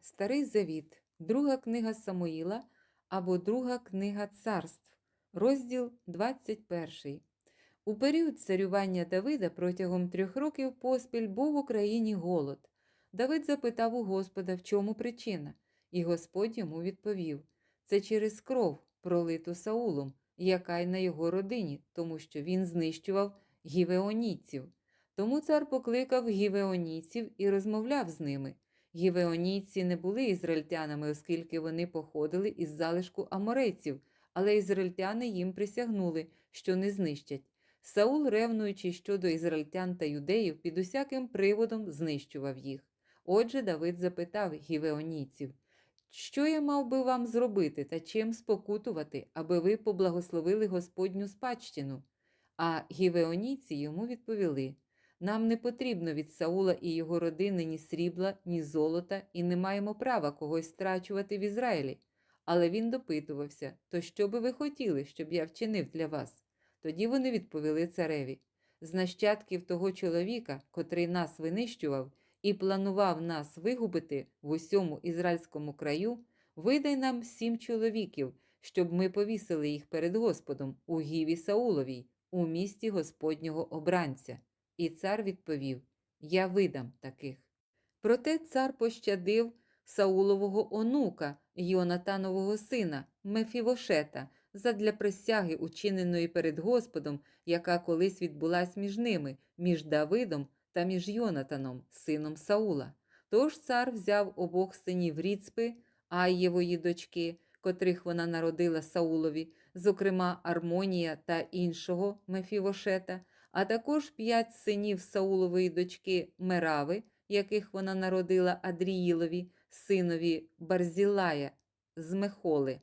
Старий Завіт, друга книга Самуїла або друга книга царств, розділ 21. У період царювання Давида протягом трьох років поспіль був в Україні голод. Давид запитав у Господа, в чому причина, і Господь йому відповів: це через кров, пролиту Саулом, яка й на його родині, тому що він знищував гівеонійців. Тому цар покликав гівеонійців і розмовляв з ними. Гівеонійці не були ізраїльтянами, оскільки вони походили із залишку аморейців, але ізраїльтяни їм присягнули, що не знищать. Саул, ревнуючи щодо ізраїльтян та юдеїв, під усяким приводом знищував їх. Отже, Давид запитав гівеонійців, що я мав би вам зробити та чим спокутувати, аби ви поблагословили Господню спадщину? А гівеонійці йому відповіли: нам не потрібно від Саула і його родини ні срібла, ні золота, і не маємо права когось страчувати в Ізраїлі. Але він допитувався: то що би ви хотіли, щоб я вчинив для вас? Тоді вони відповіли цареві: з нащадків того чоловіка, котрий нас винищував і планував нас вигубити в усьому ізраїльському краю, видай нам сім чоловіків, щоб ми повісили їх перед Господом у гіві Сауловій, у місті Господнього обранця. І цар відповів: Я видам таких. Проте цар пощадив Саулового онука, Йонатанового сина, Мефівошета, задля присяги, учиненої перед Господом, яка колись відбулась між ними, між Давидом та між Йонатаном, сином Саула. Тож цар взяв обох синів Ріцпи, Аєвої дочки, котрих вона народила Саулові, зокрема Армонія та іншого Мефівошета, а також п'ять синів Саулової дочки Мерави, яких вона народила Адріїлові, синові Барзілая з Мехоли.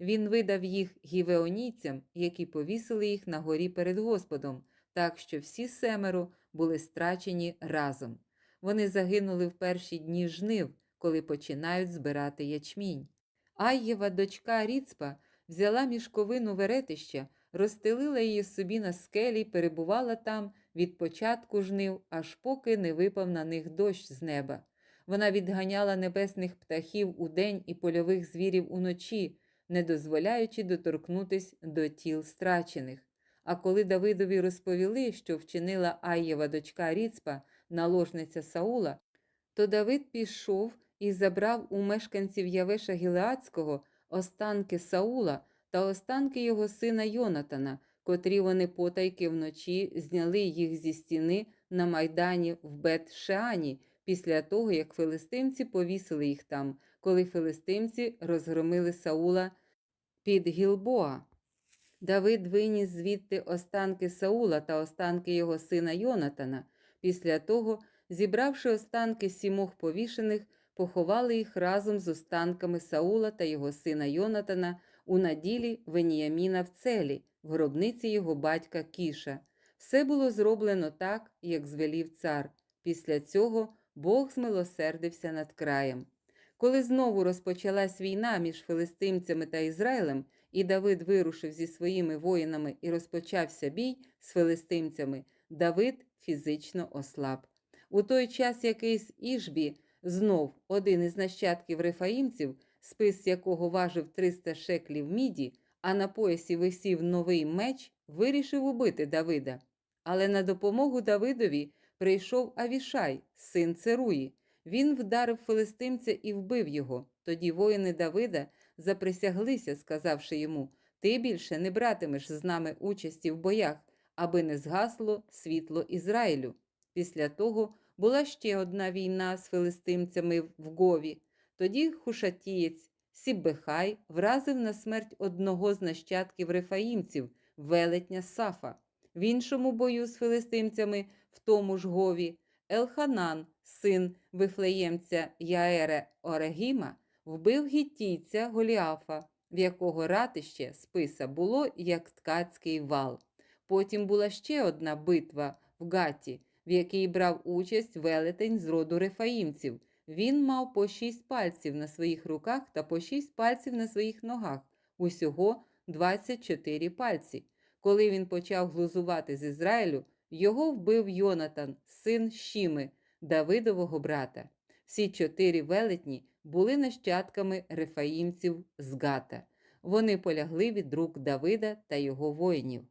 Він видав їх гівеонійцям, які повісили їх на горі перед Господом, так що всі семеро були страчені разом. Вони загинули в перші дні жнив, коли починають збирати ячмінь. Айєва дочка Ріцпа взяла мішковину веретища, розстелила її собі на скелі й перебувала там від початку жнив, аж поки не випав на них дощ з неба. Вона відганяла небесних птахів удень і польових звірів уночі, не дозволяючи доторкнутись до тіл страчених. А коли Давидові розповіли, що вчинила Аєва дочка Ріцпа, наложниця Саула, то Давид пішов і забрав у мешканців Явеша Гілеацького останки Саула та останки його сина Йонатана, котрі вони потайки вночі зняли їх зі стіни на майдані в Бет-Шеані, після того, як филистимці повісили їх там, коли филистимці розгромили Саула під Гілбоа. Давид виніс звідти останки Саула та останки його сина Йонатана. Після того, зібравши останки сімох повішених, поховали їх разом з останками Саула та його сина Йонатана у наділі Веніяміна в целі, в гробниці його батька Кіша. Все було зроблено так, як звелів цар. Після цього Бог змилосердився над краєм. Коли знову розпочалась війна між филистимцями та Ізраїлем, і Давид вирушив зі своїми воїнами і розпочався бій з филистимцями, Давид фізично ослаб. У той час якийсь Ішбі, знов один із нащадків рефаїмців, спис якого важив 300 шеклів міді, а на поясі висів новий меч, вирішив убити Давида. Але на допомогу Давидові прийшов Авішай, син Церуї. Він вдарив филистимця і вбив його. Тоді воїни Давида заприсяглися, сказавши йому: Ти більше не братимеш з нами участі в боях, аби не згасло світло Ізраїлю. Після того була ще одна війна з филистимцями в Гові. Тоді хушатієць Сіббехай вразив на смерть одного з нащадків рефаїмців, велетня Сафа. В іншому бою з филистимцями, в тому ж Гові, Елханан, син вифлеємця Яере Орегіма, вбив гіттійця Голіафа, в якого ратище списа було як ткацький вал. Потім була ще одна битва в Гаті, в якій брав участь велетень з роду рефаїмців. Він мав по шість пальців на своїх руках та по шість пальців на своїх ногах, усього 24 пальці. Коли він почав глузувати з Ізраїлю, його вбив Йонатан, син Шіми, Давидового брата. Всі чотири велетні були нащадками рефаїмців з Гата. Вони полягли від рук Давида та його воїнів.